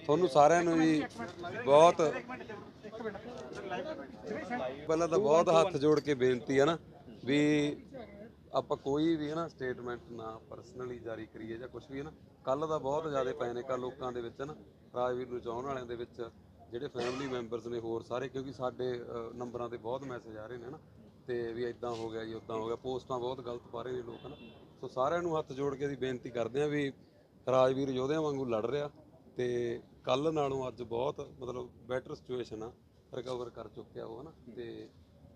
ਤੁਹਾਨੂੰ ਸਾਰਿਆਂ ਨੂੰ ਜੀ ਬਹੁਤ ਪਹਿਲਾਂ ਤਾਂ ਬਹੁਤ ਹੱਥ ਜੋੜ ਕੇ ਬੇਨਤੀ ਹੈ ਨਾ ਵੀ ਆਪਾਂ ਕੋਈ ਵੀ ਹੈ ਨਾ ਸਟੇਟਮੈਂਟ ਨਾ ਪਰਸਨਲੀ ਜਾਰੀ ਕਰੀਏ ਜਾਂ ਕੁਝ ਵੀ ਹੈ ਨਾ ਕੱਲ ਦਾ ਬਹੁਤ ਜ਼ਿਆਦਾ ਪਏ ਨੇ ਕੱਲ ਲੋਕਾਂ ਦੇ ਵਿੱਚ ਨਾ, ਰਾਜਵੀਰ ਨੂੰ ਚਾਹਣ ਵਾਲਿਆਂ ਦੇ ਵਿੱਚ ਜਿਹੜੇ ਫੈਮਿਲੀ ਮੈਂਬਰਸ ਨੇ ਹੋਰ ਸਾਰੇ, ਕਿਉਂਕਿ ਸਾਡੇ ਨੰਬਰਾਂ ਤੇ ਬਹੁਤ ਮੈਸੇਜ ਆ ਰਹੇ ਨੇ ਨਾ, ਤੇ ਵੀ ਇਦਾਂ ਹੋ ਗਿਆ ਜੀ ਉਦਾਂ ਹੋ ਗਿਆ, ਪੋਸਟਾਂ ਬਹੁਤ ਗਲਤ ਪਾ ਰਹੇ ਨੇ ਲੋਕ ਨਾ ਸੋ ਸਾਰਿਆਂ ਨੂੰ ਹੱਥ ਜੋੜ ਕੇ ਅਸੀਂ ਬੇਨਤੀ ਕਰਦੇ ਹਾਂ ਵੀ ਰਾਜਵੀਰ ਯੋਧਿਆਂ ਵਾਂਗੂ ਲੜ ਰਿਹਾ ਤੇ ਕੱਲ ਨਾਲੋਂ ਅੱਜ ਬਹੁਤ ਮਤਲਬ ਬੈਟਰ ਸਿਚੁਏਸ਼ਨ ਆ ਰਿਕਵਰ ਕਰ ਚੁੱਕਿਆ ਉਹ ਹਨਾ। ਤੇ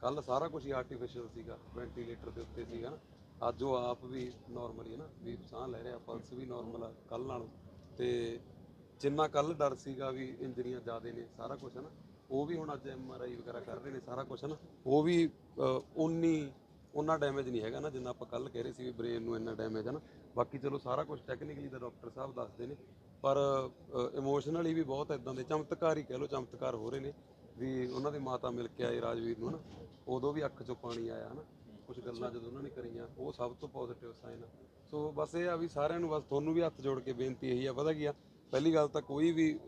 ਕੱਲ ਸਾਰਾ ਕੁਝ ਹੀ ਆਰਟੀਫੀਸ਼ੀਅਲ ਸੀਗਾ ਵੈਂਟੀਲੇਟਰ ਦੇ ਉੱਤੇ ਸੀਗਾ ਨਾ। ਅੱਜ ਉਹ ਆਪ ਵੀ ਨਾਰਮਲੀ ਹੈ ਨਾ ਵੀ ਸਾਹ ਲੈ ਰਿਹਾ ਪਲਸ ਵੀ ਨਾਰਮਲ ਆ ਕੱਲ ਨਾਲੋਂ। ਤੇ ਜਿੰਨਾ ਕੱਲ ਡਰ ਸੀਗਾ ਵੀ ਇੰਜਰੀਆਂ ਜ਼ਿਆਦੇ ਨੇ, ਸਾਰਾ ਕੁਝ ਹੈ ਨਾ ਉਹ ਵੀ ਹੁਣ ਅੱਜ ਐਮ ਆਰ ਆਈ ਵਗੈਰਾ ਕਰ ਰਹੇ ਨੇ, ਸਾਰਾ ਕੁਝ ਹੈ ਨਾ ਉਹ ਵੀ ਉਨੀ ਉਹਨਾਂ ਡੈਮੇਜ ਨਹੀਂ ਹੈਗਾ ਨਾ, ਜਿੰਨਾ ਆਪਾਂ ਕੱਲ ਕਹਿ ਰਹੇ ਸੀ ਵੀ ਬ੍ਰੇਨ ਨੂੰ ਇੰਨਾ ਡੈਮੇਜ ਹੈ ਨਾ। ਬਾਕੀ ਚਲੋ ਸਾਰਾ ਕੁਝ ਟੈਕਨੀਕਲੀ ਤਾਂ ਡਾਕਟਰ ਸਾਹਿਬ ਦੱਸਦੇ ਨੇ, ਪਰ ਇਮੋਸ਼ਨਲੀ ਵੀ ਬਹੁਤ ਇਦਾਂ ਦੇ, ਚਮਤਕਾਰ ਹੀ ਕਹਿ ਲਓ, ਚਮਤਕਾਰ ਹੋ ਰਹੇ ਨੇ ਵੀ ਉਹਨਾਂ ਦੀ ਮਾਤਾ ਮਿਲ ਕੇ ਆਏ ਰਾਜਵੀਰ ਨੂੰ ਨਾ ਉਦੋਂ ਵੀ ਅੱਖ ਚੋਂ ਪਾਣੀ ਆਇਆ, ਹਨਾ। ਕੁਝ ਗੱਲਾਂ ਜਦੋਂ ਉਹਨਾਂ ਨੇ ਕਰੀਆਂ, ਉਹ ਸਭ ਤੋਂ ਪੋਜ਼ਿਟਿਵ ਸਾਈਨ ਆ। ਸੋ ਬਸ ਇਹ ਆ ਵੀ ਸਾਰਿਆਂ ਨੂੰ ਬਸ ਤੁਹਾਨੂੰ ਵੀ ਹੱਥ ਜੋੜ ਕੇ ਬੇਨਤੀ ਇਹੀ ਆ, ਪਤਾ ਕੀ ਆ? ਪਹਿਲੀ ਗੱਲ ਤਾਂ ਕੋਈ ਵੀ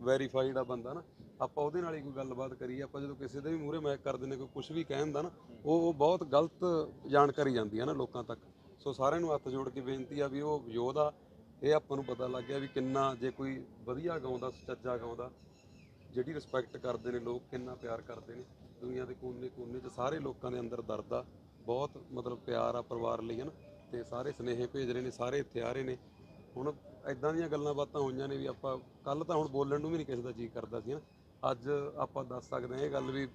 ਵੈਰੀਫਾਈਡ ਆ ਬੰਦਾ ਨਾ ਆਪਾਂ ਉਹਦੇ ਨਾਲ ਹੀ ਕੋਈ ਗੱਲਬਾਤ ਕਰੀਏ, ਆਪਾਂ ਜਦੋਂ ਕਿਸੇ ਦੇ ਵੀ ਮੂਹਰੇ ਮੈਕ ਕਰਦੇ ਨੇ ਕੋਈ ਕੁਝ ਵੀ ਕਹਿਣ ਦਾ ਨਾ, ਉਹ ਉਹ ਬਹੁਤ ਗਲਤ ਜਾਣਕਾਰੀ ਜਾਂਦੀ ਹੈ ਨਾ ਲੋਕਾਂ ਤੱਕ। ਸੋ ਸਾਰਿਆਂ ਨੂੰ ਹੱਥ ਜੋੜ ਕੇ ਬੇਨਤੀ ਆ ਵੀ ਉਹ ਯੋਧਾ, ਇਹ ਆਪਾਂ ਨੂੰ ਪਤਾ ਲੱਗ ਗਿਆ ਵੀ ਕਿੰਨਾ ਜੇ ਕੋਈ ਵਧੀਆ ਗਾਉਂਦਾ, ਸੁਚੱਜਾ ਗਾਉਂਦਾ, ਜਿਹੜੀ ਰਿਸਪੈਕਟ ਕਰਦੇ ਨੇ ਲੋਕ, ਕਿੰਨਾ ਪਿਆਰ ਕਰਦੇ ਨੇ। ਦੁਨੀਆ ਦੇ ਕੋਨੇ-ਕੋਨੇ 'ਚ ਸਾਰੇ ਲੋਕਾਂ ਦੇ ਅੰਦਰ ਦਰਦ ਆ, ਬਹੁਤ ਮਤਲਬ ਪਿਆਰ ਆ ਪਰਿਵਾਰ ਲਈ ਹਨ ਤੇ ਸਾਰੇ ਸਨੇਹ ਭੇਜ ਰਹੇ ਨੇ, ਸਾਰੇ ਇੱਥੇ ਆ ਰਹੇ ਨੇ। ਹੁਣ ਐਦਾਂ ਦੀਆਂ ਗੱਲਾਂ ਬਾਤਾਂ ਹੋਈਆਂ ਨੇ ਵੀ ਆਪਾਂ ਕੱਲ ਤਾਂ ਹੁਣ ਬੋਲਣ ਨੂੰ ਵੀ ਨਹੀਂ ਕਿਸੇ ਦਾ ਜੀ ਕਰਦਾ ਸੀ ਨਾ। ਅੱਜ ਆਪਾਂ ਦੱਸ ਸਕਦੇ ਹਾਂ ਇਹ ਗੱਲ ਵੀ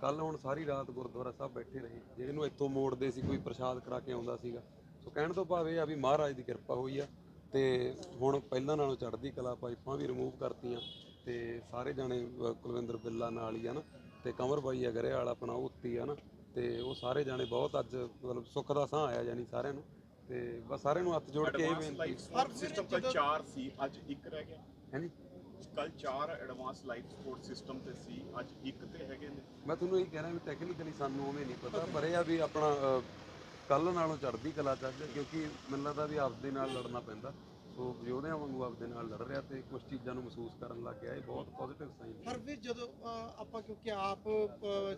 ਕੱਲ ਹੁਣ ਸਾਰੀ ਰਾਤ ਗੁਰਦੁਆਰਾ ਸਾਹਿਬ ਬੈਠੇ ਰਹੇ। ਜਿਹਨੂੰ ਇੱਥੋਂ ਮੋੜਦੇ ਸੀ ਕੋਈ ਪ੍ਰਸ਼ਾਦ ਕਰਾ ਕੇ ਆਉਂਦਾ ਸੀਗਾ। ਸੋ ਕਹਿਣ ਤੋਂ ਭਾਵ ਇਹ ਆ ਵੀ ਮਹਾਰਾਜ ਦੀ ਕਿਰਪਾ ਹੋਈ ਆ ਤੇ ਹੁਣ ਪਹਿਲਾਂ ਨਾਲੋਂ ਚੜ੍ਹਦੀ ਕਲਾ ਪਾਈਪਾਂ ਵੀ ਰਿਮੂਵ ਕਰਤੀਆਂ ਤੇ ਸਾਰੇ ਜਾਣੇ ਕੁਲਵਿੰਦਰ ਬਿੱਲਾ ਨਾਲ ਹੀ ਆ ਨਾ ਤੇ ਕਮਰ ਬਾਈ ਆ ਗਰੇ ਵਾਲਾ ਆਪਣਾ ਉੱਤੀ ਆ ਨਾ ਤੇ ਉਹ ਸਾਰੇ ਜਾਣੇ ਬਹੁਤ ਅੱਜ ਮਤਲਬ ਸੁੱਖ ਦਾ ਸਾਹ ਆਇਆ ਜਾਨੀ ਸਾਰਿਆਂ ਨੂੰ ਤੇ ਬਸ ਸਾਰਿਆਂ ਨੂੰ ਹੱਥ ਜੋੜ ਕੇ ਇਹ ਬੇਨਤੀ। ਸਿਸਟਮ ਕੱਲ 4 ਸੀ ਅੱਜ ਇੱਕ ਰਹਿ ਗਿਆ। ਹੈ ਨੀ ਕੱਲ 4 ਐਡਵਾਂਸ ਲਾਈਫ ਸਪੋਰਟ ਸਿਸਟਮ ਤੇ ਸੀ ਅੱਜ ਇੱਕ ਤੇ ਹੈਗੇ ਨੇ। ਮੈਂ ਤੁਹਾਨੂੰ ਇਹ ਕਹਿ ਰਿਹਾ ਵੀ ਟੈਕਨੀਕਲੀ ਸਾਨੂੰ ਉਵੇਂ ਨਹੀਂ ਪਤਾ ਪਰ ਇਹ ਆ ਵੀ ਆਪਣਾ ਕੱਲ ਨਾਲੋਂ ਚੜ੍ਹਦੀ ਕਲਾ ਚ ਅੱਜ ਕਿਉਂਕਿ ਮੈਨੂੰ ਲੱਗਦਾ ਵੀ ਆਪਦੇ ਨਾਲ ਲੜਨਾ ਪੈਂਦਾ। ਸੋ ਯੋਧਿਆਂ ਵਾਂਗੂ ਆਪਦੇ ਨਾਲ ਲੜ ਰਿਹਾ ਤੇ ਕੁਝ ਚੀਜ਼ਾਂ ਨੂੰ ਮਹਿਸੂਸ ਕਰਨ ਲੱਗ ਗਿਆ ਇਹ ਬਹੁਤ ਪੋਜ਼ਿਟਿਵ ਸਾਈਨ ਹੈ। ਪਰ ਫਿਰ ਜਦੋਂ ਆਪਾਂ ਕਿਉਂਕਿ ਆਪ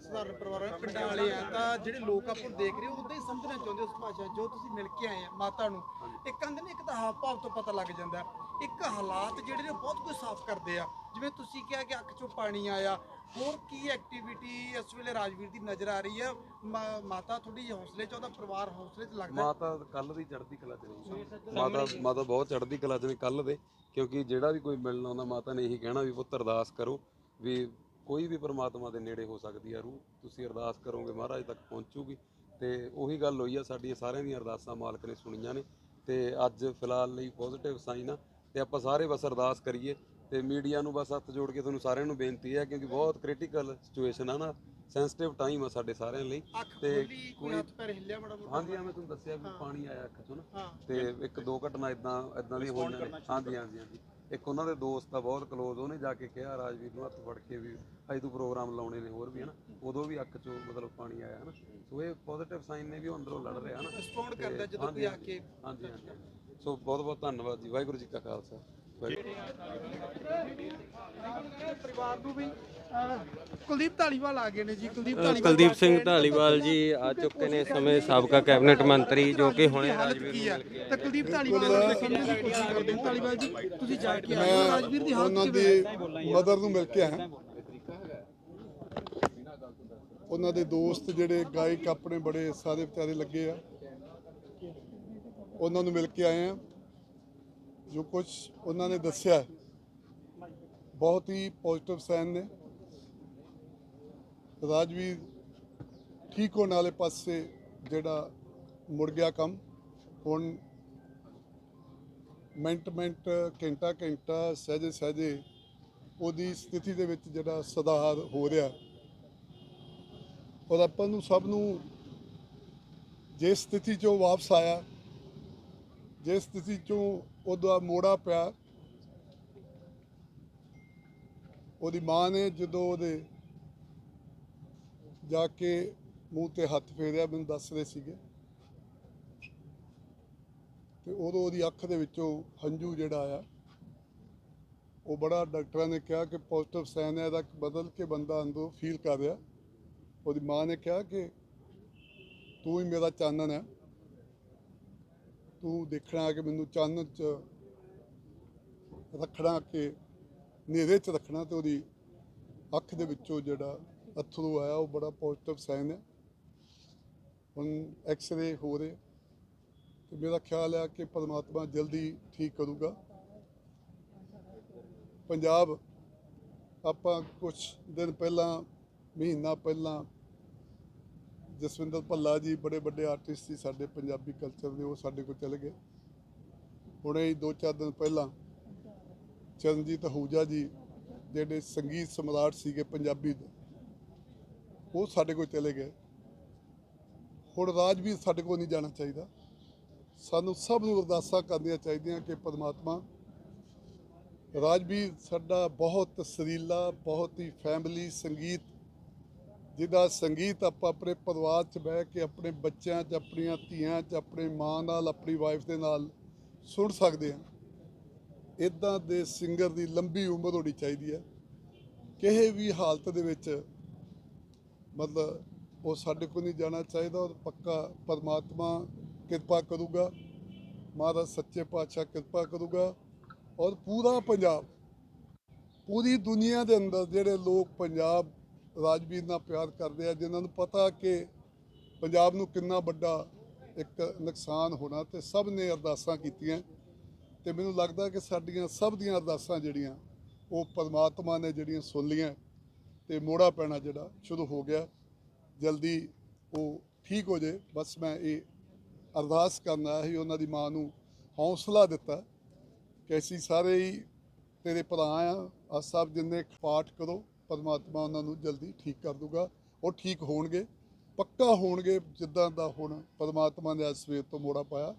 ਸਧਾਰਨ ਪਰਿਵਾਰਾਂ ਪਿੰਡਾਂ ਵਾਲੇ ਆ ਤਾਂ ਜਿਹੜੇ ਲੋਕ ਆਪਾਂ ਨੂੰ ਦੇਖ ਰਹੇ ਉਦਾਂ ਹੀ ਸਮਝਣਾ ਚਾਹੁੰਦੇ ਉਸ ਭਾਸ਼ਾ ਜੋ ਤੁਸੀਂ ਮਿਲ ਕੇ ਆਏ ਆ ਮਾਤਾ ਨੂੰ। ਇੱਕ ਕਹਿੰਦੇ ਨੇ ਇੱਕ ਤਾਂ ਹਾਵ ਭਾਵ ਤੋਂ ਪਤਾ ਲੱਗ ਜਾਂਦਾ। ਇੱਕ ਹਾਲਾਤ ਜਿਹੜੇ ਨੇ ਬਹੁਤ ਕੁਝ ਸਾਫ਼ ਕਰਦੇ ਆ। ਜਿਵੇਂ ਤੁਸੀਂ ਕਿਹਾ ਕਿ ਅੱਖ 'ਚੋਂ ਪਾਣੀ ਆਇਆ, ਹੋਰ ਕੀ ਐਕਟੀਵਿਟੀ ਇਸ ਵੇਲੇ ਰਾਜਵੀਰ ਦੀ ਨਜ਼ਰ ਆ ਰਹੀ ਹੈ ਮਾ- ਮਾਤਾ ਥੋੜੀ ਹੌਸਲੇ 'ਚ ਉਹਦਾ ਪਰਿਵਾਰ ਹੌਸਲੇ 'ਚ ਲੱਗਦਾ? ਮਾਤਾ ਕੱਲ ਦੀ ਚੜ੍ਹਦੀ ਕਲਾ ਚ ਨਹੀਂ ਮਾਤਾ ਮਾਤਾ ਬਹੁਤ ਚੜ੍ਹਦੀ ਕਲਾ ਚ ਨੇ ਕੱਲ ਦੇ, ਕਿਉਂਕਿ ਜਿਹੜਾ ਵੀ ਕੋਈ ਮਿਲਣ ਆਉਂਦਾ, ਮਾਤਾ ਨੇ ਇਹੀ ਕਹਿਣਾ ਵੀ ਪੁੱਤ ਅਰਦਾਸ ਕਰੋ ਵੀ ਕੋਈ ਵੀ ਪਰਮਾਤਮਾ ਦੇ ਨੇੜੇ ਹੋ ਸਕਦੀ ਆ ਰੂਹ, ਤੁਸੀਂ ਅਰਦਾਸ ਕਰੋਗੇ, ਮਹਾਰਾਜ ਤੱਕ ਪਹੁੰਚੂਗੀ। ਤੇ ਉਹੀ ਗੱਲ ਹੋਈ ਆ, ਸਾਡੀਆਂ ਸਾਰਿਆਂ ਦੀਆਂ ਅਰਦਾਸਾਂ ਮਾਲਕ ਨੇ ਸੁਣੀਆਂ ਨੇ। ਤੇ ਅੱਜ ਫਿਲਹਾਲ ਲਈ ਪੋਜ਼ਿਟਿਵ ਸਾਈਨ ਆ ਤੇ ਆਪਾਂ ਸਾਰੇ ਬਸ ਅਰਦਾਸ ਕਰੀਏ ਤੇ ਮੀਡੀਆ ਨੂੰ ਬਸ ਹੱਥ ਜੋੜ ਕੇ ਤੁਹਾਨੂੰ ਸਾਰਿਆਂ ਨੂੰ ਬੇਨਤੀ ਹੈ ਕਿਉਂਕਿ ਬਹੁਤ ਕ੍ਰਿਟੀਕਲ ਸਿਚੁਏਸ਼ਨ ਆ ਨਾ। ਸੈਂਸਿਟਿਵ ਟਾਈਮ ਆ ਸਾਡੇ ਸਾਰਿਆਂ ਲਈ। ਤੇ ਕੋਈ ਹੱਥ ਪੈਰ ਹਿੱਲਿਆ ਬੜਾ ਮੋਟਾ। ਹਾਂਜੀ ਹਾਂ ਮੈਂ ਤੁਹਾਨੂੰ ਦੱਸਿਆ ਵੀ ਪਾਣੀ ਆਇਆ ਅੱਖ ਚੋਂ ਨਾ। ਤੇ ਇੱਕ ਦੋ ਘਟਨਾ ਇਦਾਂ ਇਦਾਂ ਦੀਆਂ ਹੋਈਆਂ ਨੇ। ਹਾਂਜੀ ਹਾਂਜੀ ਹਾਂਜੀ। ਇੱਕ ਉਹਨਾਂ ਦੇ ਦੋਸਤ ਆ ਬਹੁਤ ਕਲੋਜ਼ ਉਹਨੇ ਜਾ ਕੇ ਕਿਹਾ ਰਾਜਵੀਰ ਨੂੰ ਹੱਥ ਫੜ ਕੇ ਵੀ ਅੱਜ ਤੂੰ ਪ੍ਰੋਗਰਾਮ ਲਾਉਣੇ ਨੇ ਹੋਰ ਵੀ ਹਨਾ ਉਦੋਂ ਵੀ ਅੱਖ ਚੋਂ ਮਤਲਬ ਪਾਣੀ ਆਇਆ ਹਨਾ ਸੋ ਇਹ ਪੋਜ਼ਿਟਿਵ ਸਾਈਨ ਨੇ ਵੀ ਉਹ ਅੰਦਰੋਂ ਲੜ ਰਿਹਾ ਹਨਾ ਰਿਸਪੌਂਡ ਕਰਦਾ ਜਦੋਂ ਕੋਈ ਆ ਕੇ ਹਾਂਜੀ ਹਾਂਜੀ। ਸੋ ਬਹੁਤ ਬਹੁਤ ਧੰਨਵਾਦ ਜੀ ਵਾਹਿਗੁਰੂ ਜੀ ਕਾ ਖਾਲਸਾ ਵਾਹਿਗੁਰੂ ਪਰਿਵਾਰ ਨੂੰ ਵੀ ਕੁਲਦੀਪ ਢਾਲੀਵਾਲ ਆ ਗਏ ਨੇ ਜੀ ਕੁਲਦੀਪ ਢਾਲੀਵਾਲ ਕੁਲਦੀਪ ਸਿੰਘ ਢਾਲੀਵਾਲ ਜੀ ਆ ਚੁੱਕੇ ਨੇ ਇਸ ਸਮੇਂ ਸਾਬਕਾ ਕੈਬਨਿਟ ਮੰਤਰੀ ਜੋ ਕਿ ਹੁਣੇ ਰਾਜਵੀਰ ਕੀ ਆ ਤਾਂ ਕੁਲਦੀਪ ਢਾਲੀਵਾਲ ਨੂੰ ਸਮਝਣ ਦੀ ਕੋਸ਼ਿਸ਼ ਕਰਦੇ ਹਾਂ ਢਾਲੀਵਾਲ ਜੀ ਤੁਸੀਂ ਜਾ ਕੇ ਆਏ ਰਾਜਵੀਰ ਦੀ ਹਾਲਤ ਉਹਨਾਂ ਕਿਵੇਂ ਦੀ ਮਦਰ ਨੂੰ ਮਿਲ ਕੇ ਆਇਆ। ਉਹਨਾਂ ਦੇ ਦੋਸਤ ਜਿਹੜੇ ਗਾਇਕ ਆਪਣੇ ਬੜੇ ਸਾਰੇ ਵਿਚਾਰੇ ਲੱਗੇ ਆ। ਉਹਨਾਂ ਨੂੰ ਮਿਲ ਕੇ ਆਏ ਆ ਜੋ ਕੁਝ ਉਹਨਾਂ ਨੇ ਦੱਸਿਆ ਬਹੁਤ ਹੀ ਪੋਜ਼ਿਟਿਵ ਸਾਈਨ ਨੇ। ਰਾਜਵੀਰ ਠੀਕ ਹੋਣ ਵਾਲੇ ਪਾਸੇ ਜਿਹੜਾ ਮੁੜ ਗਿਆ ਕੰਮ, ਹੁਣ ਮਿੰਟ ਮਿੰਟ ਘੰਟਾ ਘੰਟਾ ਸਹਿਜੇ ਸਹਿਜੇ ਉਹਦੀ ਸਥਿਤੀ ਦੇ ਵਿੱਚ ਜਿਹੜਾ ਸੁਧਾਰ ਹੋ ਰਿਹਾ ਔਰ ਆਪਾਂ ਨੂੰ ਸਭ ਨੂੰ ਜੇ ਸਥਿਤੀ ਚੋਂ ਵਾਪਸ ਆਇਆ ਜਿਸ ਸਥਿਤੀ ਚੋਂ ਉਹਦਾ ਮੋੜਾ ਪਿਆ, ਉਹਦੀ ਮਾਂ ਨੇ ਜਦੋਂ ਉਹਦੇ ਜਾ ਕੇ ਮੂੰਹ ਤੇ ਹੱਥ ਫੇਰਿਆ, ਮੈਨੂੰ ਦੱਸ ਰਹੇ ਸੀਗੇ। ਤੇ ਉਦੋਂ ਉਹਦੀ ਅੱਖ ਦੇ ਵਿੱਚੋਂ ਹੰਝੂ ਜਿਹੜਾ ਆਇਆ। ਉਹ ਬੜਾ ਡਾਕਟਰਾਂ ਨੇ ਕਿਹਾ ਕਿ ਪੋਜ਼ਿਟਿਵ ਸਾਈਨ ਹੈ, ਇਹਦਾ ਬਦਲ ਕੇ ਬੰਦਾ ਅੰਦਰੋਂ ਫੀਲ ਕਰ ਰਿਹਾ। ਉਹਦੀ ਮਾਂ ਨੇ ਕਿਹਾ ਕਿ ਤੂੰ ਹੀ ਮੇਰਾ ਚਾਨਣ ਹੈ। ਤੂੰ ਦੇਖਣਾ ਕਿ ਮੈਨੂੰ ਚਾਨਣ ਚ ਰੱਖਣਾ ਕਿ ਹਨੇਰੇ ਚ ਰੱਖਣਾ ਤੇ ਉਹਦੀ ਅੱਖ ਦੇ ਵਿੱਚੋਂ ਜਿਹੜਾ ਅਥਰੂ ਆਇਆ, ਉਹ ਬੜਾ ਪੋਜ਼ਿਟਿਵ ਸਾਈਨ ਹੈ। ਹੁਣ ਐਕਸ-ਰੇ ਹੋ ਰਹੇ। ਤੇ ਮੇਰਾ ਖਿਆਲ ਹੈ ਕਿ ਪਰਮਾਤਮਾ ਜਲਦੀ ਠੀਕ ਕਰੂਗਾ। ਪੰਜਾਬ, ਆਪਾਂ ਕੁਝ ਦਿਨ ਪਹਿਲਾਂ, ਮਹੀਨਾ ਪਹਿਲਾਂ ਜਸਵਿੰਦਰ ਭੱਲਾ ਜੀ ਬੜੇ ਵੱਡੇ ਆਰਟਿਸਟ ਸੀ ਸਾਡੇ ਪੰਜਾਬੀ ਕਲਚਰ ਦੇ, ਉਹ ਸਾਡੇ ਕੋਲ ਚਲੇ ਗਏ। ਹੁਣੇ ਹੀ ਦੋ ਚਾਰ ਦਿਨ ਪਹਿਲਾਂ ਚਰਨਜੀਤ ਅਹੂਜਾ ਜੀ ਜਿਹੜੇ ਸੰਗੀਤ ਸਮਰਾਟ ਸੀਗੇ ਪੰਜਾਬੀ ਦੇ, ਉਹ ਸਾਡੇ ਕੋਲ ਚਲੇ ਗਏ। ਹੁਣ ਰਾਜਵੀਰ ਸਾਡੇ ਕੋਲ ਨਹੀਂ ਜਾਣਾ ਚਾਹੀਦਾ। ਸਾਨੂੰ ਸਭ ਨੂੰ ਅਰਦਾਸਾਂ ਕਰਨੀਆਂ ਚਾਹੀਦੀਆਂ ਕਿ ਪਰਮਾਤਮਾ ਰਾਜਵੀਰ ਸਾਡਾ ਬਹੁਤ ਸਰੀਲਾ, ਬਹੁਤ ਹੀ ਫੈਮਿਲੀ ਸੰਗੀਤ ਜਿਹਦਾ ਸੰਗੀਤ ਆਪਾਂ ਆਪਣੇ ਪਰਿਵਾਰ 'ਚ ਬਹਿ ਕੇ ਆਪਣੇ ਬੱਚਿਆਂ 'ਚ, ਆਪਣੀਆਂ ਧੀਆਂ 'ਚ, ਆਪਣੀ ਮਾਂ ਨਾਲ, ਆਪਣੀ ਵਾਈਫ ਦੇ ਨਾਲ ਸੁਣ ਸਕਦੇ ਹਾਂ। ਇਦਾਂ ਦੇ ਸਿੰਗਰ ਦੀ ਲੰਬੀ ਉਮਰ ਹੋਣੀ ਚਾਹੀਦੀ ਹੈ। ਕਿਸੇ ਵੀ ਹਾਲਤ ਦੇ ਵਿੱਚ ਮਤਲਬ ਉਹ ਸਾਡੇ ਕੋਲ ਨਹੀਂ ਜਾਣਾ ਚਾਹੀਦਾ ਔਰ ਪੱਕਾ ਪਰਮਾਤਮਾ ਕਿਰਪਾ ਕਰੂਗਾ। ਮਹਾਰਾਜ ਸੱਚੇ ਪਾਤਸ਼ਾਹ ਕਿਰਪਾ ਕਰੂਗਾ ਔਰ ਪੂਰਾ ਪੰਜਾਬ, ਪੂਰੀ ਦੁਨੀਆ ਦੇ ਅੰਦਰ ਜਿਹੜੇ ਲੋਕ ਪੰਜਾਬ ਰਾਜਵੀਰ ਨਾਲ ਪਿਆਰ ਕਰਦੇ ਆ, ਜਿਨ੍ਹਾਂ ਨੂੰ ਪਤਾ ਕਿ ਪੰਜਾਬ ਨੂੰ ਕਿੰਨਾ ਵੱਡਾ ਇੱਕ ਨੁਕਸਾਨ ਹੋਣਾ ਤੇ ਸਭ ਨੇ ਅਰਦਾਸਾਂ ਕੀਤੀਆਂ। ਤੇ ਮੈਨੂੰ ਲੱਗਦਾ ਕਿ ਸਾਡੀਆਂ ਸਭ ਦੀਆਂ ਅਰਦਾਸਾਂ ਜਿਹੜੀਆਂ, ਉਹ ਪਰਮਾਤਮਾ ਨੇ ਜਿਹੜੀਆਂ ਸੁਣ ਲੀਆਂ ਤੇ ਮੋੜਾ ਪੈਣਾ ਜਿਹੜਾ ਸ਼ੁਰੂ ਹੋ ਗਿਆ। ਜਲਦੀ ਉਹ ਠੀਕ ਹੋ ਜੇ। ਬਸ ਮੈਂ ਇਹ ਅਰਦਾਸ ਕਰਨਾ ਆਇਆ ਉਹਨਾਂ ਦੀ ਮਾਂ ਨੂੰ ਹੌਸਲਾ ਦਿੱਤਾ ਕਿ ਅਸੀਂ ਸਾਰੇ ਹੀ ਤੇਰੇ ਭਰਾ ਆ। ਆ ਸਭ ਜਿੰਨੇ ਪਾਠ ਕਰੋ ਪਰਮਾਤਮਾ ਉਹਨਾਂ ਨੂੰ ਜਲਦੀ ਠੀਕ ਕਰ ਦੂਗਾ ਉਹ ਠੀਕ ਹੋਣਗੇ, ਪੱਕਾ ਹੋਣਗੇ ਜਿੱਦਾਂ ਦਾ ਹੁਣ ਪਰਮਾਤਮਾ ਨੇ ਅੱਜ ਸਵੇਰ ਤੋਂ ਮੋੜਾ ਪਾਇਆ।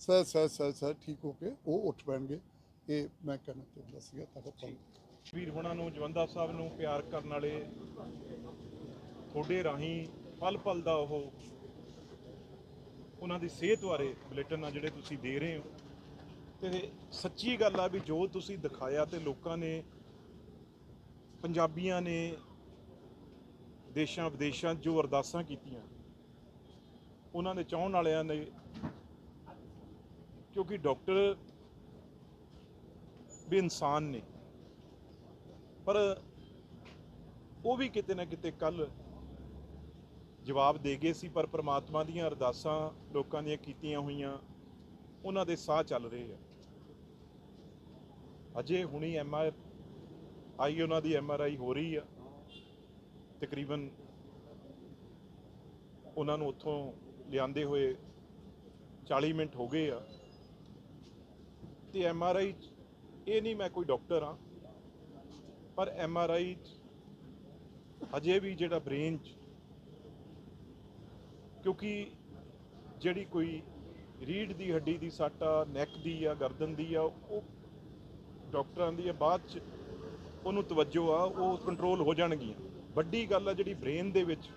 ਸਹਿ ਸਹਿ ਸਹਿ ਸਹਿ ਠੀਕ ਹੋ ਕੇ ਉਹ ਉੱਠ ਪੈਣਗੇ। ਇਹ ਮੈਂ ਕਹਿਣਾ ਚਾਹੁੰਦਾ ਸੀਗਾ ਤੁਹਾਡਾ ਧੰਨਵਾਦ ਵੀਰ ਹੋਣਾ ਨੂੰ ਜਵੰਦਾ ਸਾਹਿਬ ਨੂੰ ਪਿਆਰ ਕਰਨ ਵਾਲੇ ਤੁਹਾਡੇ ਰਾਹੀਂ ਪਲ ਪਲ ਦਾ ਉਹ ਉਹਨਾਂ ਦੀ ਸਿਹਤ ਬਾਰੇ ਬੁਲੇਟਨ ਆ ਜਿਹੜੇ ਤੁਸੀਂ ਦੇ ਰਹੇ ਹੋ। ਤੇ ਸੱਚੀ ਗੱਲ ਆ ਵੀ ਜੋ ਤੁਸੀਂ ਦਿਖਾਇਆ ਤੇ ਲੋਕਾਂ ਨੇ ਪੰਜਾਬੀਆਂ ਨੇ ਦੇਸ਼ਾਂ ਵਿਦੇਸ਼ਾਂ ਜੋ ਅਰਦਾਸਾਂ ਕੀਤੀਆਂ, ਉਹਨਾਂ ਦੇ ਚਾਹਣ ਵਾਲਿਆਂ ਨੇ ਕਿਉਂਕਿ ਡਾਕਟਰ ਵੀ ਇਨਸਾਨ ਨੇ, ਪਰ ਉਹ ਵੀ ਕਿਤੇ ਨਾ ਕਿਤੇ ਕੱਲ ਜਵਾਬ ਦੇ ਗਏ ਸੀ, ਪਰ ਪ੍ਰਮਾਤਮਾ ਦੀਆਂ ਅਰਦਾਸਾਂ ਲੋਕਾਂ ਦੀਆਂ ਕੀਤੀਆਂ ਹੋਈਆਂ, ਉਹਨਾਂ ਦੇ ਸਾਹ ਚੱਲ ਰਹੇ ਆ। ਅਜੇ ਹੁਣੀ ਐਮ ਆਰ ਆਈ ਉਹਨਾਂ ਦੀ ਐਮ ਆਰ ਆਈ ਹੋ ਰਹੀ ਆ। ਤਕਰੀਬਨ ਉਹਨਾਂ ਨੂੰ ਉੱਥੋਂ ਲਿਆਂਦੇ ਹੋਏ 40 ਮਿੰਟ ਹੋ ਗਏ ਆ। ਤੇ ਐਮ ਆਰ ਆਈ ਇਹ ਨਹੀਂ ਮੈਂ ਕੋਈ ਡਾਕਟਰ ਆ ਪਰ ਐਮ ਆਰ ਆਈ ਅਜੇ ਵੀ ਜਿਹੜਾ ਬ੍ਰੇਨ ਚ, ਕਿਉਂਕਿ ਜਿਹੜੀ ਕੋਈ ਰੀੜ ਦੀ ਹੱਡੀ ਦੀ ਸੱਟ ਆ, ਨੈਕ ਦੀ ਆ, ਗਰਦਨ ਦੀ ਆ, ਉਹ ਡਾਕਟਰਾਂ ਦੀ ਆ, ਬਾਅਦ ਚ ਉਹਨੂੰ ਤਵੱਜੋ ਆ, ਉਹ ਕੰਟਰੋਲ ਹੋ ਜਾਣਗੀਆਂ। ਵੱਡੀ ਗੱਲ ਆ ਜਿਹੜੀ ਬ੍ਰੇਨ ਦੇ ਵਿੱਚ,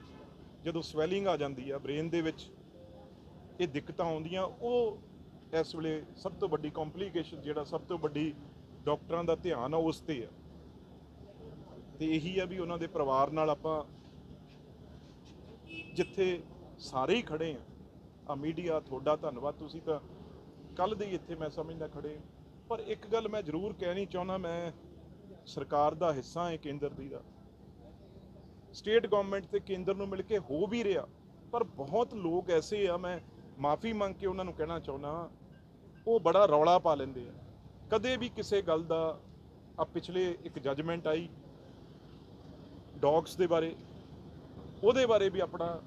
ਜਦੋਂ ਸਵੈਲਿੰਗ ਆ ਜਾਂਦੀ ਆ ਬ੍ਰੇਨ ਦੇ ਵਿੱਚ ਇਹ ਦਿੱਕਤਾਂ ਆਉਂਦੀਆਂ, ਉਹ ਇਸ ਵੇਲੇ ਸਭ ਤੋਂ ਵੱਡੀ ਕੰਪਲਿਕੇਸ਼ਨ ਜਿਹੜਾ ਸਭ ਤੋਂ ਵੱਡੀ ਡਾਕਟਰਾਂ ਦਾ ਧਿਆਨ ਆ, ਉਸ ਤੇ ਆ। ਤੇ ਇਹੀ ਆ ਵੀ ਉਹਨਾਂ ਦੇ ਪਰਿਵਾਰ ਨਾਲ ਆਪਾਂ ਜਿੱਥੇ ਸਾਰੇ ਹੀ ਖੜੇ ਆ ਆ ਮੀਡੀਆ ਤੁਹਾਡਾ ਧੰਨਵਾਦ, ਤੁਸੀਂ ਤਾਂ ਕੱਲ ਦੇ ਇੱਥੇ ਮੈਂ ਸਮਝਦਾ ਖੜੇ ਪਰ ਇੱਕ ਗੱਲ ਮੈਂ ਜ਼ਰੂਰ ਕਹਿਣੀ ਚਾਹੁੰਦਾ, ਮੈਂ ਸਰਕਾਰ ਦਾ ਹਿੱਸਾ ਹੈ ਕੇਂਦਰ ਦੀ ਦਾ। ਸਟੇਟ ਗਵਰਨਮੈਂਟ ਤੇ ਕੇਂਦਰ ਨੂੰ ਮਿਲ ਕੇ ਹੋ ਵੀ ਰਿਹਾ, ਪਰ ਬਹੁਤ ਲੋਕ ਐਸੇ ਆ, ਮੈਂ ਮਾਫੀ ਮੰਗ ਕੇ ਉਹਨਾਂ ਨੂੰ ਕਹਿਣਾ ਚਾਹੁੰਦਾ ਉਹ ਬੜਾ ਰੌਲਾ ਪਾ ਲੈਂਦੇ ਆ। ਕਦੇ ਵੀ ਕਿਸੇ ਗੱਲ ਦਾ ਆ ਪਿਛਲੇ ਇੱਕ ਜੱਜਮੈਂਟ ਆਈ ਡੌਗਸ ਦੇ ਬਾਰੇ, ਉਹਦੇ ਬਾਰੇ ਵੀ ਆਪਣਾ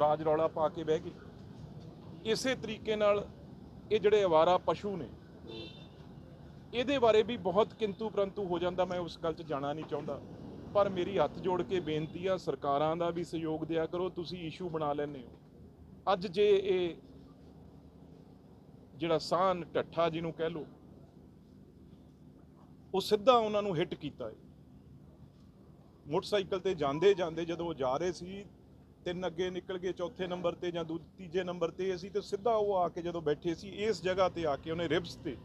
ਰਾਜ ਰੌਲਾ ਪਾ ਕੇ ਬਹਿ ਗਏ। ਇਸੇ ਤਰੀਕੇ ਨਾਲ ਇਹ ਜਿਹੜੇ ਅਵਾਰਾ ਪਸ਼ੂ ਨੇ ਇਹਦੇ ਬਾਰੇ ਵੀ ਬਹੁਤ ਕਿੰਤੂ ਪਰੰਤੂ ਹੋ ਜਾਂਦਾ, ਮੈਂ ਉਸ ਗੱਲ 'ਚ ਜਾਣਾ ਨਹੀਂ ਚਾਹੁੰਦਾ। ਪਰ ਮੇਰੀ ਹੱਥ ਜੋੜ ਕੇ ਬੇਨਤੀ ਆ, ਸਰਕਾਰਾਂ ਦਾ ਵੀ ਸਹਿਯੋਗ ਦਿਆ ਕਰੋ, ਤੁਸੀਂ ਇਸ਼ੂ ਬਣਾ ਲੈਂਦੇ ਹੋ। ਅੱਜ ਜੇ ਇਹ ਜਿਹੜਾ ਸਾਨ ਠੱਠਾ ਜਿਹਨੂੰ ਕਹਿ ਲਓ, ਉਹ ਸਿੱਧਾ ਉਹਨਾਂ ਨੂੰ ਹਿੱਟ ਕੀਤਾ ਹੈ ਮੋਟਰਸਾਈਕਲ ਤੇ ਜਾਂਦੇ ਜਾਂਦੇ ਜਦੋਂ ਉਹ ਜਾ ਰਹੇ ਸੀ, ਤਿੰਨ ਅੱਗੇ ਨਿਕਲ ਗਏ, ਚੌਥੇ ਨੰਬਰ ਤੇ ਜਾਂ ਦੂ, ਤੀਜੇ ਨੰਬਰ ਤੇ ਅਸੀਂ ਤੇ ਸਿੱਧਾ ਉਹ ਆ ਕੇ ਜਦੋਂ ਬੈਠੇ ਸੀ, ਇਸ ਜਗ੍ਹਾ ਤੇ ਆ ਕੇ ਉਹਨੇ ਰਿਬਸ ਤੇ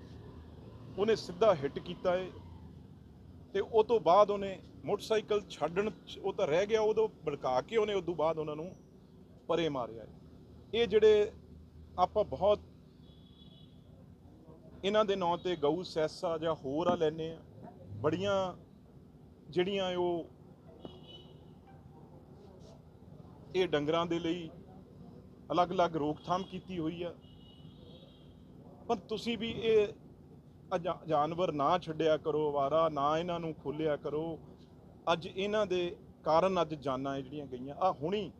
ਉਹਨੇ ਸਿੱਧਾ ਹਿੱਟ ਕੀਤਾ ਏ ਤੇ ਉਹ ਤੋਂ ਬਾਅਦ ਉਹਨੇ ਮੋਟਰਸਾਈਕਲ ਛੱਡਣ 'ਚ ਉਹ ਤਾਂ ਰਹਿ ਗਿਆ, ਉਦੋਂ ਭੜਕਾ ਕੇ ਉਹਨੇ ਉਦੋਂ ਬਾਅਦ ਉਹਨਾਂ ਨੂੰ ਪਰੇ ਮਾਰਿਆ ਏ। ਇਹ ਜਿਹੜੇ ਆਪਾਂ ਬਹੁਤ ਇਹਨਾਂ ਦੇ ਨਾਂ ਤੇ ਗਊ, ਸੈਸਾ ਜਾਂ ਹੋਰ ਆ ਲੈਨੇ ਆ, ਬੜੀਆਂ ਜਿਹੜੀਆਂ ਉਹ ਇਹ ਡੰਗਰਾਂ ਦੇ ਲਈ ਅਲੱਗ-ਅਲੱਗ ਰੋਕਥਾਮ ਕੀਤੀ ਹੋਈ ਆ ਪਰ ਤੁਸੀਂ ਵੀ ਇਹ ਜਾਨਵਰ ਨਾ ਛੱਡਿਆ ਕਰੋ ਵਾਰਾ ਨਾ ਇਹਨਾਂ ਨੂੰ ਖੋਲਿਆ ਕਰੋ। ਅੱਜ ਇਹਨਾਂ ਦੇ ਕਾਰਨ ਅੱਜ ਜਾਨਾਂ ਜਿਹੜੀਆਂ ਗਈਆਂ। ਆ ਹੁਣੀ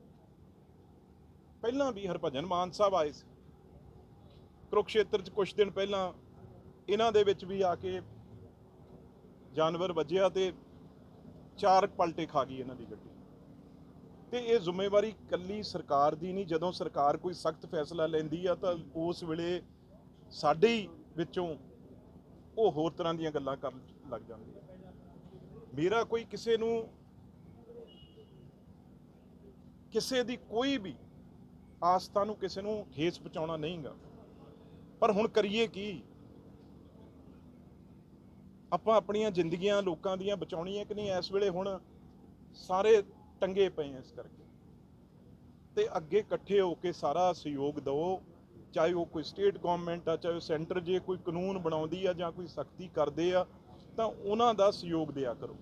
ਪਹਿਲਾਂ ਵੀ ਹਰਭਜਨ ਮਾਨ ਸਾਹਿਬ ਆਏ ਸੀ। ਕੁਰੂਕਸ਼ੇਤਰ ਚ ਕੁਝ ਦਿਨ ਪਹਿਲਾਂ ਇਹਨਾਂ ਦੇ ਵਿੱਚ ਵੀ ਆ ਕੇ ਜਾਨਵਰ ਵੱਜਿਆ ਤੇ ਚਾਰ ਪਲਟੇ ਖਾ ਗਈ ਇਹਨਾਂ ਦੀ ਗੱਡੀ। ਤੇ ਇਹ ਜ਼ਿੰਮੇਵਾਰੀ ਕੱਲੀ ਸਰਕਾਰ ਦੀ ਨਹੀਂ। ਜਦੋਂ ਸਰਕਾਰ ਕੋਈ ਸਖਤ ਫੈਸਲਾ ਲੈਂਦੀ ਆ ਤਾਂ ਉਸ ਵੇਲੇ ਸਾਡੇ ਹੀ ਵਿੱਚੋਂ ਉਹ ਹੋਰ ਤਰ੍ਹਾਂ ਦੀਆਂ ਗੱਲਾਂ ਕਰਨ ਲੱਗ ਜਾਂਦੇ ਆ ਮੇਰਾ ਕੋਈ ਕਿਸੇ ਨੂੰ ਕਿਸੇ ਦੀ ਕੋਈ ਵੀ ਆਸਥਾ ਨੂੰ ਕਿਸੇ ਨੂੰ ਠੇਸ ਪਹੁੰਚਾਉਣਾ ਨਹੀਂਗਾ। ਪਰ ਹੁਣ ਕਰੀਏ ਕੀ? ਆਪਾਂ ਆਪਣੀਆਂ ਜ਼ਿੰਦਗੀਆਂ ਲੋਕਾਂ ਦੀਆਂ ਬਚਾਉਣੀਆਂ ਕਿ ਨਹੀਂ? ਇਸ ਵੇਲੇ ਹੁਣ ਸਾਰੇ ਟੰਗੇ ਪਏ ਇਸ ਕਰਕੇ। ਤੇ ਅੱਗੇ ਇਕੱਠੇ ਹੋ ਕੇ ਸਾਰਾ ਸਹਿਯੋਗ ਦਿਓ। ਚਾਹੇ ਉਹ ਕੋਈ ਸਟੇਟ ਗਵਰਨਮੈਂਟ ਆ, ਚਾਹੇ ਉਹ ਸੈਂਟਰ ਜੇ ਕੋਈ ਕਾਨੂੰਨ ਬਣਾਉਂਦੀ ਆ ਜਾਂ ਕੋਈ ਸਖਤੀ ਕਰਦੇ ਆ, ਤਾਂ ਉਹਨਾਂ ਦਾ ਸਹਿਯੋਗ ਦਿਆ ਕਰੋ।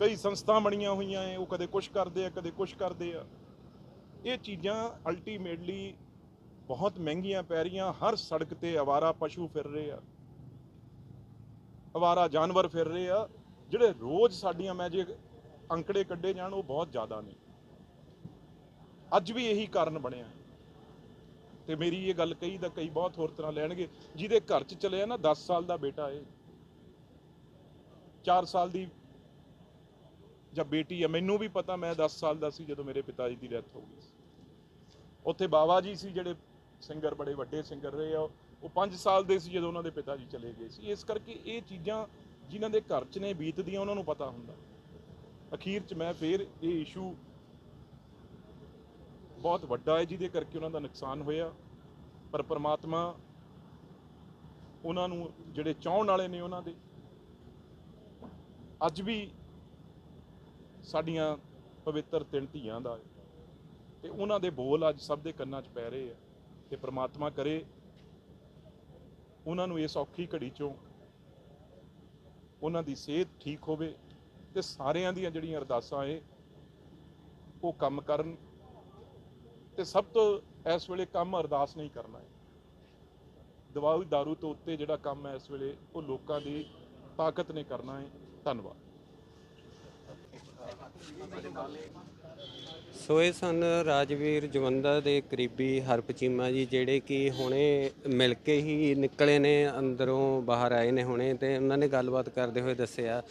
ਕਈ ਸੰਸਥਾ ਬਣੀਆਂ ਹੋਈਆਂ ਐ, ਉਹ ਕਦੇ ਕੁਝ ਕਰਦੇ ਆ, ਕਦੇ ਕੁਝ ਕਰਦੇ ਆ। ਇਹ ਚੀਜ਼ਾਂ ਅਲਟੀਮੇਟਲੀ ਬਹੁਤ ਮਹਿੰਗੀਆਂ ਪੈ ਰਹੀਆਂ, ਹਰ ਸੜਕ ਤੇ ਆਵਾਰਾ ਪਸ਼ੂ ਫਿਰ ਰਹੇ ਆ। ਆਵਾਰਾ ਜਾਨਵਰ ਫਿਰ ਰਹੇ ਆ, ਜਿਹੜੇ ਰੋਜ਼ ਸਾਡੀਆਂ ਮੈਂ ਜੇ ਅੰਕੜੇ ਕੱਢੇ ਜਾਣ, ਉਹ ਬਹੁਤ ਜ਼ਿਆਦਾ ਨੇ। ਅੱਜ ਵੀ ਇਹੀ ਕਾਰਨ ਬਣਿਆ। ਤੇ ਮੇਰੀ ਇਹ ਗੱਲ ਕਹੀ ਦਾ ਕਈ ਬਹੁਤ ਹੋਰ ਤਰ੍ਹਾਂ ਲੈਣਗੇ। ਜਿਹਦੇ ਘਰ 'ਚ ਚਲਿਆ ਨਾ 10 ਸਾਲ ਦਾ ਬੇਟਾ ਏ। 4 ਸਾਲ ਦੀ ਜਾਂ ਬੇਟੀ ਆ, ਮੈਨੂੰ ਵੀ ਪਤਾ ਮੈਂ 10 ਸਾਲ ਦਾ ਸੀ ਜਦੋਂ ਮੇਰੇ ਪਿਤਾ ਜੀ ਦੀ ਡੈਥ ਹੋ ਗਈ ਸੀ। ਉੱਥੇ ਬਾਬਾ ਜੀ ਸੀ ਜਿਹੜੇ ਸਿੰਗਰ, ਬੜੇ ਵੱਡੇ ਸਿੰਗਰ ਰਹੇ ਆ। ਉਹ 5 ਸਾਲ ਦੇ ਸੀ ਜਦੋਂ ਉਹਨਾਂ ਦੇ ਪਿਤਾ ਜੀ ਚਲੇ ਗਏ ਸੀ। ਇਸ ਕਰਕੇ ਇਹ ਚੀਜ਼ਾਂ ਜਿਨ੍ਹਾਂ ਦੇ ਘਰ 'ਚ ਨੇ, ਬੀਤਦੀਆਂ, ਉਹਨਾਂ ਨੂੰ ਪਤਾ ਹੁੰਦਾ। ਅਖੀਰ 'ਚ ਮੈਂ ਫੇਰ ਇਹ ਇਸ਼ੂ ਬਹੁਤ ਵੱਡਾ ਹੈ, ਜਿਹਦੇ ਕਰਕੇ ਉਹਨਾਂ ਦਾ ਨੁਕਸਾਨ ਹੋਇਆ। ਪਰ ਪ੍ਰਮਾਤਮਾ ਉਹਨਾਂ ਨੂੰ ਜਿਹੜੇ ਚਾਹਣ ਵਾਲੇ ਨੇ ਉਹਨਾਂ ਦੇ, ਅੱਜ ਵੀ ਸਾਡੀਆਂ ਪਵਿੱਤਰ ਤਿੰਨ ਧੀਆਂ ਦਾ ਹੈ। ਤੇ ਉਹਨਾਂ ਦੇ ਬੋਲ ਅੱਜ ਸਭ ਦੇ ਕੰਨਾਂ 'ਚ ਪੈ ਰਹੇ ਆ। ਤੇ ਪ੍ਰਮਾਤਮਾ ਕਰੇ ਉਹਨਾਂ ਨੂੰ ਇਸ ਔਖੀ ਘੜੀ 'ਚੋਂ ਉਹਨਾਂ ਦੀ ਸਿਹਤ ਠੀਕ ਹੋਵੇ ਤੇ ਸਾਰਿਆਂ ਦੀਆਂ ਜਿਹੜੀਆਂ ਅਰਦਾਸਾਂ ਏ ਉਹ ਕੰਮ ਕਰਨ ਤੇ ਸਭ ਤੋਂ ਇਸ ਵੇਲੇ ਕੰਮ ਅਰਦਾਸ ਨਹੀਂ ਕਰਨਾ ਹੈ। ਦਵਾਈ ਦਾਰੂ ਤੋਂ ਉੱਤੇ ਜਿਹੜਾ ਕੰਮ ਹੈ ਇਸ ਵੇਲੇ, ਉਹ ਲੋਕਾਂ ਦੀ ਤਾਕਤ ਨੇ ਕਰਨਾ ਹੈ। ਧੰਨਵਾਦ। ਸੋ ਇਹ ਸਨ ਰਾਜਵੀਰ ਜਵੰਦਾ ਦੇ ਕਰੀਬੀ ਹਰਪਚੀਮਾ ਜੀ, ਜਿਹੜੇ ਕਿ ਹੁਣੇ ਮਿਲ ਕੇ ਹੀ ਨਿਕਲੇ ਨੇ, ਅੰਦਰੋਂ ਬਾਹਰ ਆਏ ਨੇ ਹੁਣੇ, ਤੇ ਉਹਨਾਂ ਨੇ ਗੱਲਬਾਤ ਕਰਦੇ ਹੋਏ ਦੱਸਿਆ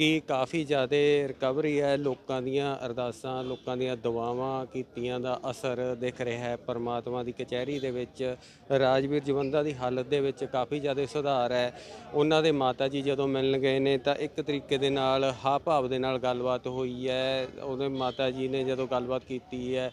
ਕਿ ਕਾਫੀ ਜ਼ਿਆਦਾ ਰਿਕਵਰੀ ਹੈ, ਲੋਕਾਂ ਦੀਆਂ ਅਰਦਾਸਾਂ, ਲੋਕਾਂ ਦੀਆਂ ਦੁਆਵਾਂ ਕੀਤੀਆਂ ਦਾ ਅਸਰ ਦਿਖ ਰਿਹਾ ਹੈ। ਪਰਮਾਤਮਾ ਦੀ ਕਚਹਿਰੀ ਦੇ ਵਿੱਚ ਰਾਜਵੀਰ ਜਵੰਦਾ ਦੀ ਹਾਲਤ ਦੇ ਵਿੱਚ ਕਾਫੀ ਜ਼ਿਆਦਾ ਸੁਧਾਰ ਹੈ। ਉਹਨਾਂ ਦੇ ਮਾਤਾ ਜੀ ਜਦੋਂ ਮਿਲਣ ਗਏ ਨੇ ਤਾਂ ਇੱਕ ਤਰੀਕੇ ਦੇ ਨਾਲ ਹਾ ਭਾਵ ਦੇ ਨਾਲ ਗੱਲਬਾਤ ਹੋਈ ਹੈ। ਉਹਦੇ ਮਾਤਾ ਜੀ ਨੇ ਜਦੋਂ ਗੱਲਬਾਤ ਕੀਤੀ ਹੈ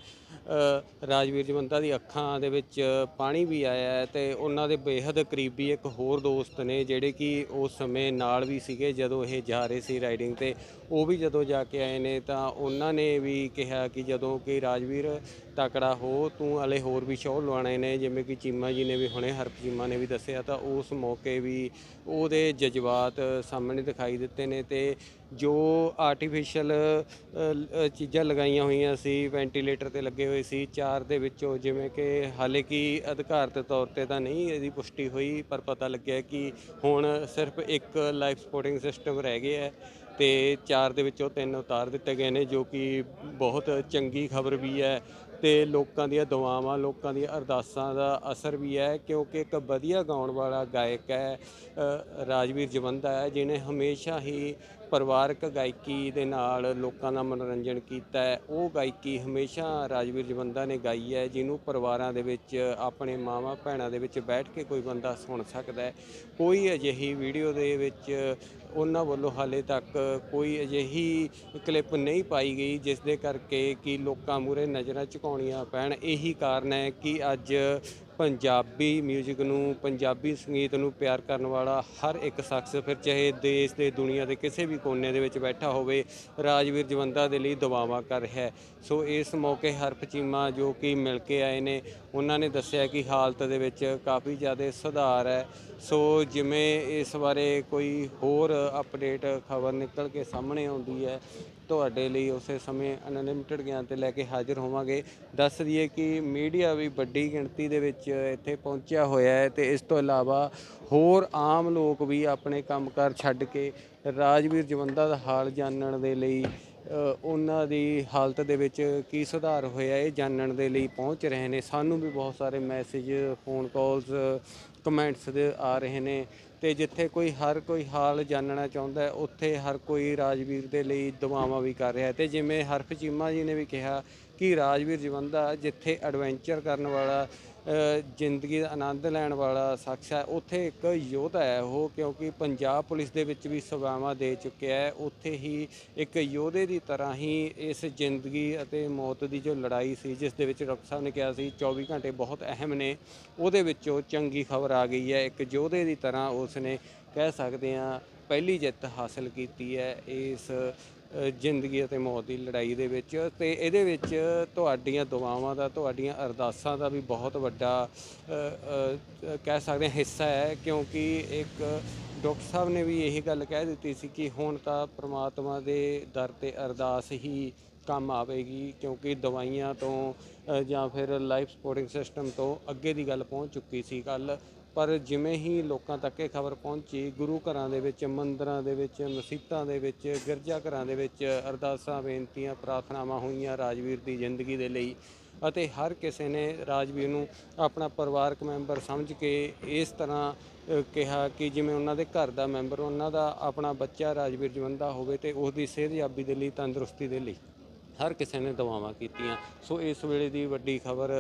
ਰਾਜਵੀਰ ਜਵੰਦਾ ਦੀ ਅੱਖਾਂ ਦੇ ਵਿੱਚ ਪਾਣੀ ਵੀ ਆਇਆ ਹੈ ਤੇ ਉਹਨਾਂ ਦੇ ਬੇਹੱਦ ਕਰੀਬੀ ਇੱਕ ਹੋਰ ਦੋਸਤ ਨੇ ਜਿਹੜੇ ਕਿ ਉਸ ਸਮੇਂ ਨਾਲ ਵੀ ਸੀਗੇ ਜਦੋਂ ਇਹ ਜਾ ਰਹੇ ਸੀ। ਰਾਈਡਿੰਗ ਤੇ ਉਹ ਵੀ ਜਦੋਂ ਜਾ ਕੇ ਆਏ ਨੇ ਤਾਂ ਉਹਨਾਂ ਨੇ ਵੀ ਕਿਹਾ ਕਿ ਜਦੋਂ ਕਿ ਰਾਜਵੀਰ ਤਕੜਾ ਹੋ, ਤੂੰ ਹਲੇ ਹੋਰ ਵੀ ਸ਼ੋਅ ਲਵਾਣੇ ਨੇ, ਜਿਵੇਂ ਕਿ ਚੀਮਾ ਜੀ ਨੇ ਵੀ ਹੁਣੇ ਹਰਪ ਚੀਮਾ ਨੇ ਵੀ ਦੱਸਿਆ, ਤਾਂ ਉਸ ਮੌਕੇ ਵੀ ਉਹਦੇ ਜਜ਼ਬਾਤ ਸਾਹਮਣੇ ਦਿਖਾਈ ਦਿੱਤੇ ਨੇ ਤੇ ਜੋ ਆਰਟੀਫੀਸ਼ੀਅਲ ਚੀਜ਼ਾਂ ਲਗਾਈਆਂ ਹੋਈਆਂ ਸੀ ਵੈਂਟੀਲੇਟਰ ਤੇ ਲੱਗੇ ਹੋਏ ਸੀ, ਚਾਰ ਦੇ ਵਿੱਚੋਂ ਜਿਵੇਂ ਕਿ ਹਾਲੇ ਕਿ ਅਧਿਕਾਰਤ ਤੌਰ ਤੇ ਤਾਂ ਨਹੀਂ ਇਹਦੀ ਪੁਸ਼ਟੀ ਹੋਈ, ਪਰ ਪਤਾ ਲੱਗਿਆ ਕਿ ਹੁਣ ਸਿਰਫ ਇੱਕ ਲਾਈਫ ਸਪੋਰਟਿੰਗ ਸਿਸਟਮ ਰਹਿ ਗਿਆ ਹੈ। ਤੇ ਚਾਰ ਦੇ ਵਿੱਚੋਂ ਤਿੰਨ ਉਤਾਰ ਦਿੱਤੇ ਗਏ ਨੇ, ਜੋ ਕਿ ਬਹੁਤ ਚੰਗੀ ਖਬਰ ਵੀ ਹੈ ਤੇ ਲੋਕਾਂ ਦੀਆਂ ਦੁਆਵਾਂ, ਲੋਕਾਂ ਦੀਆਂ ਅਰਦਾਸਾਂ ਦਾ ਅਸਰ ਵੀ ਹੈ, ਕਿਉਂਕਿ ਇੱਕ ਵਧੀਆ ਗਾਉਣ ਵਾਲਾ ਗਾਇਕ ਹੈ ਰਾਜਵੀਰ ਜਵੰਦਾ ਹੈ ਜਿਨੇ ਹਮੇਸ਼ਾ ਹੀ ਪਰਿਵਾਰਕ ਗਾਇਕੀ ਦੇ ਨਾਲ ਲੋਕਾਂ ਦਾ ਮਨੋਰੰਜਨ ਕੀਤਾ ਹੈ। ਉਹ ਗਾਇਕੀ ਹਮੇਸ਼ਾ ਰਾਜਵੀਰ ਜਵੰਦਾ ਨੇ ਗਾਈ ਹੈ, ਜਿਹਨੂੰ ਪਰਿਵਾਰਾਂ ਦੇ ਵਿੱਚ, ਆਪਣੇ ਮਾਵਾਂ ਭੈਣਾਂ ਦੇ ਵਿੱਚ ਬੈਠ ਕੇ ਕੋਈ ਬੰਦਾ ਸੁਣ ਸਕਦਾ ਹੈ। ਕੋਈ ਅਜਿਹੀ ਵੀਡੀਓ ਦੇ ਵਿੱਚ ਉਹਨਾਂ ਵੱਲੋਂ ਹਾਲੇ ਤੱਕ ਕੋਈ ਅਜਿਹੀ ਕਲਿੱਪ ਨਹੀਂ ਪਾਈ ਗਈ, ਜਿਸ ਦੇ ਕਰਕੇ ਕਿ ਲੋਕਾਂ ਮੂਰੇ ਨਜ਼ਰਾਂ ਝੁਕਾਉਣੀਆਂ ਪੈਣ। ਇਹੀ ਕਾਰਨ ਹੈ ਕਿ ਅੱਜ ਪੰਜਾਬੀ 뮤직 ਨੂੰ, ਪੰਜਾਬੀ ਸੰਗੀਤ ਨੂੰ ਪਿਆਰ ਕਰਨ ਵਾਲਾ ਹਰ ਇੱਕ ਸ਼ਖਸ, ਫਿਰ ਚਾਹੇ ਦੇਸ਼ ਦੇ, ਦੁਨੀਆ ਦੇ ਕਿਸੇ ਵੀ ਕੋਨੇ ਦੇ ਵਿੱਚ ਬੈਠਾ ਹੋਵੇ, ਰਾਜਵੀਰ ਜਵੰਦਾ ਦੇ ਲਈ ਦੁਆਵਾਂ ਕਰ ਰਿਹਾ ਹੈ। ਸੋ ਇਸ ਮੌਕੇ ਹਰਪ ਚੀਮਾ ਜੋ ਕਿ ਮਿਲ ਕੇ ਆਏ ਨੇ, ਉਹਨਾਂ ਨੇ ਦੱਸਿਆ ਕਿ ਹਾਲਤ ਦੇ ਵਿੱਚ ਕਾਫੀ ਜ਼ਿਆਦਾ ਸੁਧਾਰ ਹੈ। ਸੋ ਜਿਵੇਂ ਇਸ ਬਾਰੇ ਕੋਈ ਹੋਰ ਅਪਡੇਟ ਖਬਰ ਨਿਕਲ ਕੇ ਸਾਹਮਣੇ ਆਉਂਦੀ ਹੈ, ਤੁਹਾਡੇ ਲਈ ਉਸੇ ਸਮੇਂ ਅਨਲਿਮਿਟਿਡ ਗਿਆਨ ਤੇ ਲੈ ਕੇ ਹਾਜ਼ਰ ਹੋਵਾਂਗੇ। ਦੱਸ ਦਈਏ ਕਿ ਮੀਡੀਆ ਵੀ ਵੱਡੀ ਗਿਣਤੀ ਦੇ ਵਿੱਚ ਇੱਥੇ ਪਹੁੰਚਿਆ ਹੋਇਆ ਹੈ ਤੇ ਇਸ ਤੋਂ ਇਲਾਵਾ ਹੋਰ ਆਮ ਲੋਕ ਵੀ ਆਪਣੇ ਕੰਮਕਾਰ ਛੱਡ ਕੇ ਰਾਜਵੀਰ ਜਵੰਦਾ ਦਾ ਹਾਲ ਜਾਣਨ ਦੇ ਲਈ ਉਹਨਾਂ ਦੀ ਹਾਲਤ ਦੇ ਵਿੱਚ ਕੀ ਸੁਧਾਰ ਹੋਇਆ ਇਹ ਜਾਣਨ ਦੇ ਲਈ ਪਹੁੰਚ ਰਹੇ ਨੇ। ਸਾਨੂੰ ਵੀ ਬਹੁਤ ਸਾਰੇ ਮੈਸੇਜ ਫੋਨ ਕਾਲਸ ਕਮੈਂਟਸ ਦੇ ਆ ਰਹੇ ਨੇ ਤੇ ਜਿੱਥੇ ਕੋਈ ਹਰ ਕੋਈ ਹਾਲ ਜਾਣਨਾ ਚਾਹੁੰਦਾ ਹੈ, ਉੱਥੇ ਹਰ ਕੋਈ ਰਾਜਵੀਰ ਦੇ ਲਈ ਦੁਆਵਾਂ ਵੀ ਕਰ ਰਿਹਾ ਹੈ। ਤੇ ਜਿਵੇਂ ਹਰਫ ਚੀਮਾ ਜੀ ਨੇ ਵੀ ਕਿਹਾ ਕਿ ਰਾਜਵੀਰ ਜਵੰਦਾ ਜਿੱਥੇ ਐਡਵੈਂਚਰ ਕਰਨ ਵਾਲਾ ਜ਼ਿੰਦਗੀ ਦਾ ਆਨੰਦ ਲੈਣ ਵਾਲਾ ਸ਼ਖਸ ਹੈ। ਉੱਥੇ ਇੱਕ ਯੋਧਾ ਹੈ ਉਹ, ਕਿਉਂਕਿ ਪੰਜਾਬ ਪੁਲਿਸ ਦੇ ਵਿੱਚ ਵੀ ਸੇਵਾਵਾਂ ਦੇ ਚੁੱਕਿਆ ਹੈ। ਉੱਥੇ ਹੀ ਇੱਕ ਯੋਧੇ ਦੀ ਤਰ੍ਹਾਂ ਹੀ ਇਸ ਜ਼ਿੰਦਗੀ ਅਤੇ ਮੌਤ ਦੀ ਜੋ ਲੜਾਈ ਸੀ, ਜਿਸ ਦੇ ਵਿੱਚ ਡਾਕਟਰ ਸਾਹਿਬ ਨੇ ਕਿਹਾ ਸੀ 24 ਘੰਟੇ ਬਹੁਤ ਅਹਿਮ ਨੇ। ਉਹਦੇ ਵਿੱਚੋਂ ਚੰਗੀ ਖਬਰ ਆ ਗਈ ਹੈ। ਇੱਕ ਯੋਧੇ ਦੀ ਤਰ੍ਹਾਂ ਉਸ ਨੇ ਕਹਿ ਸਕਦੇ ਹਾਂ, ਪਹਿਲੀ ਜਿੱਤ ਹਾਸਲ ਕੀਤੀ ਹੈ। ਇਸ ਜ਼ਿੰਦਗੀ ਅਤੇ ਮੌਤ ਦੀ ਲੜਾਈ ਦੇ ਵਿੱਚ ਤੇ ਇਹਦੇ ਵਿੱਚ ਤੁਹਾਡੀਆਂ ਦੁਆਵਾਂ ਦਾ, ਤੁਹਾਡੀਆਂ ਅਰਦਾਸਾਂ ਦਾ ਵੀ ਬਹੁਤ ਵੱਡਾ ਕਹਿ ਸਕਦੇ ਹਾਂ ਹਿੱਸਾ ਹੈ, ਕਿਉਂਕਿ ਇੱਕ ਡਾਕਟਰ ਸਾਹਿਬ ਨੇ ਵੀ ਇਹੀ ਗੱਲ ਕਹਿ ਦਿੱਤੀ ਸੀ ਕਿ ਹੁਣ ਤਾਂ ਪ੍ਰਮਾਤਮਾ ਦੇ ਦਰ ਤੇ ਅਰਦਾਸ ਹੀ ਕੰਮ ਆਵੇਗੀ, ਕਿਉਂਕਿ ਦਵਾਈਆਂ ਤੋਂ ਜਾਂ ਫਿਰ ਲਾਈਫ ਸਪੋਰਟਿੰਗ ਸਿਸਟਮ ਤੋਂ ਅੱਗੇ ਦੀ ਗੱਲ ਪਹੁੰਚ ਚੁੱਕੀ ਸੀ ਕੱਲ ਪਰ ਜਿਵੇਂ ਹੀ ਲੋਕਾਂ ਤੱਕ ਇਹ ਖਬਰ ਪਹੁੰਚੀ, ਗੁਰੂ ਘਰਾਂ ਦੇ ਵਿੱਚ, ਮੰਦਰਾਂ ਦੇ ਵਿੱਚ, ਮਸੀਤਾਂ ਦੇ ਵਿੱਚ, ਗਿਰਜਾ ਘਰਾਂ ਦੇ ਵਿੱਚ ਅਰਦਾਸਾਂ, ਬੇਨਤੀਆਂ, ਪ੍ਰਾਰਥਨਾਵਾਂ ਹੋਈਆਂ ਰਾਜਵੀਰ ਦੀ ਜ਼ਿੰਦਗੀ ਦੇ ਲਈ ਅਤੇ ਹਰ ਕਿਸੇ ਨੇ ਰਾਜਵੀਰ ਨੂੰ ਆਪਣਾ ਪਰਿਵਾਰਕ ਮੈਂਬਰ ਸਮਝ ਕੇ ਇਸ ਤਰ੍ਹਾਂ ਕਿਹਾ ਕਿ ਜਿਵੇਂ ਉਹਨਾਂ ਦੇ ਘਰ ਦਾ ਮੈਂਬਰ, ਉਹਨਾਂ ਦਾ ਆਪਣਾ ਬੱਚਾ ਰਾਜਵੀਰ ਜਵੰਦਾ ਹੋਵੇ ਤੇ ਉਸ ਦੀ ਸਿਹਤਯਾਬੀ ਦੇ ਲਈ, ਤੰਦਰੁਸਤੀ ਦੇ ਲਈ। ਹਰ ਕਿਸੇ ਨੇ ਦੁਆਵਾਂ ਕੀਤੀਆਂ। ਸੋ ਇਸ ਵੇਲੇ ਦੀ ਵੱਡੀ ਖਬਰ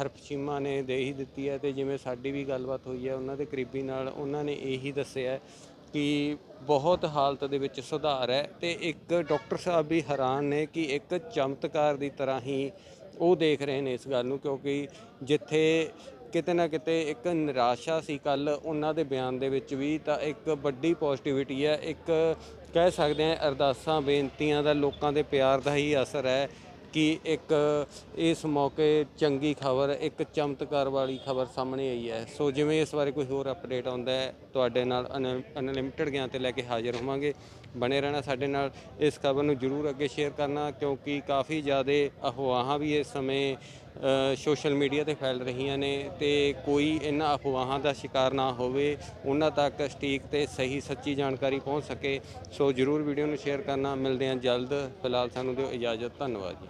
ਹਰਪਚੀਮਾ ਨੇ ਦੇ ਹੀ ਦਿੱਤੀ ਹੈ ਤੇ ਜਿਵੇਂ ਸਾਡੀ ਵੀ ਗੱਲਬਾਤ ਹੋਈ ਹੈ, ਉਹਨਾਂ ਦੇ ਕਰੀਬੀ ਨਾਲ ਉਹਨਾਂ ਨੇ ਇਹੀ ਦੱਸਿਆ ਹੈ ਕਿ ਬਹੁਤ ਹਾਲਤ ਦੇ ਵਿੱਚ ਸੁਧਾਰ ਹੈ ਤੇ ਇੱਕ ਡਾਕਟਰ ਸਾਹਿਬ ਵੀ ਹੈਰਾਨ ਨੇ ਕਿ ਇੱਕ ਚਮਤਕਾਰ ਦੀ ਤਰ੍ਹਾਂ ਹੀ ਉਹ ਦੇਖ ਰਹੇ ਨੇ ਇਸ ਗੱਲ ਨੂੰ, ਕਿਉਂਕਿ ਜਿੱਥੇ ਕਿਤੇ ਨਾ ਕਿਤੇ ਇੱਕ ਨਿਰਾਸ਼ਾ ਸੀ ਕੱਲ ਉਹਨਾਂ ਦੇ ਬਿਆਨ ਦੇ ਵਿੱਚ ਵੀ, ਤਾਂ ਇੱਕ ਵੱਡੀ ਪੋਜ਼ਿਟਿਵਿਟੀ ਹੈ, ਇੱਕ ਕਹਿ ਸਕਦੇ ਹਾਂ, ਅਰਦਾਸਾਂ, ਬੇਨਤੀਆਂ ਦਾ ਲੋਕਾਂ ਦੇ ਪਿਆਰ ਦਾ ਹੀ ਅਸਰ ਹੈ ਕਿ ਇੱਕ ਇਸ ਮੌਕੇ ਚੰਗੀ ਖਬਰ, ਇੱਕ ਚਮਤਕਾਰ ਵਾਲੀ ਖਬਰ ਸਾਹਮਣੇ ਆਈ ਹੈ। ਸੋ ਜਿਵੇਂ ਇਸ ਬਾਰੇ ਕੋਈ ਹੋਰ ਅਪਡੇਟ ਆਉਂਦਾ ਹੈ, ਤੁਹਾਡੇ ਨਾਲ ਅਨਲਿਮਟਿਡ ਗਿਆਨ ਤੇ ਲੈ ਕੇ ਹਾਜ਼ਰ ਹੋਵਾਂਗੇ। ਬਣੇ ਰਹਿਣਾ ਸਾਡੇ ਨਾਲ, ਇਸ ਖਬਰ ਨੂੰ ਜਰੂਰ ਅੱਗੇ ਸ਼ੇਅਰ ਕਰਨਾ, ਕਿਉਂਕਿ ਕਾਫੀ ਜ਼ਿਆਦਾ ਅਫਵਾਹਾਂ ਵੀ ਇਸ ਸਮੇਂ ਸੋਸ਼ਲ ਮੀਡੀਆ ਤੇ ਫੈਲ ਰਹੀਆਂ ਨੇ ਤੇ ਕੋਈ ਇਹਨਾਂ ਅਫਵਾਹਾਂ ਦਾ ਸ਼ਿਕਾਰ ਨਾ ਹੋਵੇ, ਉਹਨਾਂ ਤੱਕ ਸਟੀਕ ਤੇ ਸਹੀ ਸੱਚੀ ਜਾਣਕਾਰੀ ਪਹੁੰਚ ਸਕੇ। ਸੋ ਜਰੂਰ ਵੀਡੀਓ ਨੂੰ ਸ਼ੇਅਰ ਕਰਨਾ, ਮਿਲਦੇ ਹਾਂ ਜਲਦ। ਫਿਲਹਾਲ ਸਾਨੂੰ ਦਿਓ ਇਜਾਜ਼ਤ, ਧੰਨਵਾਦ ਜੀ।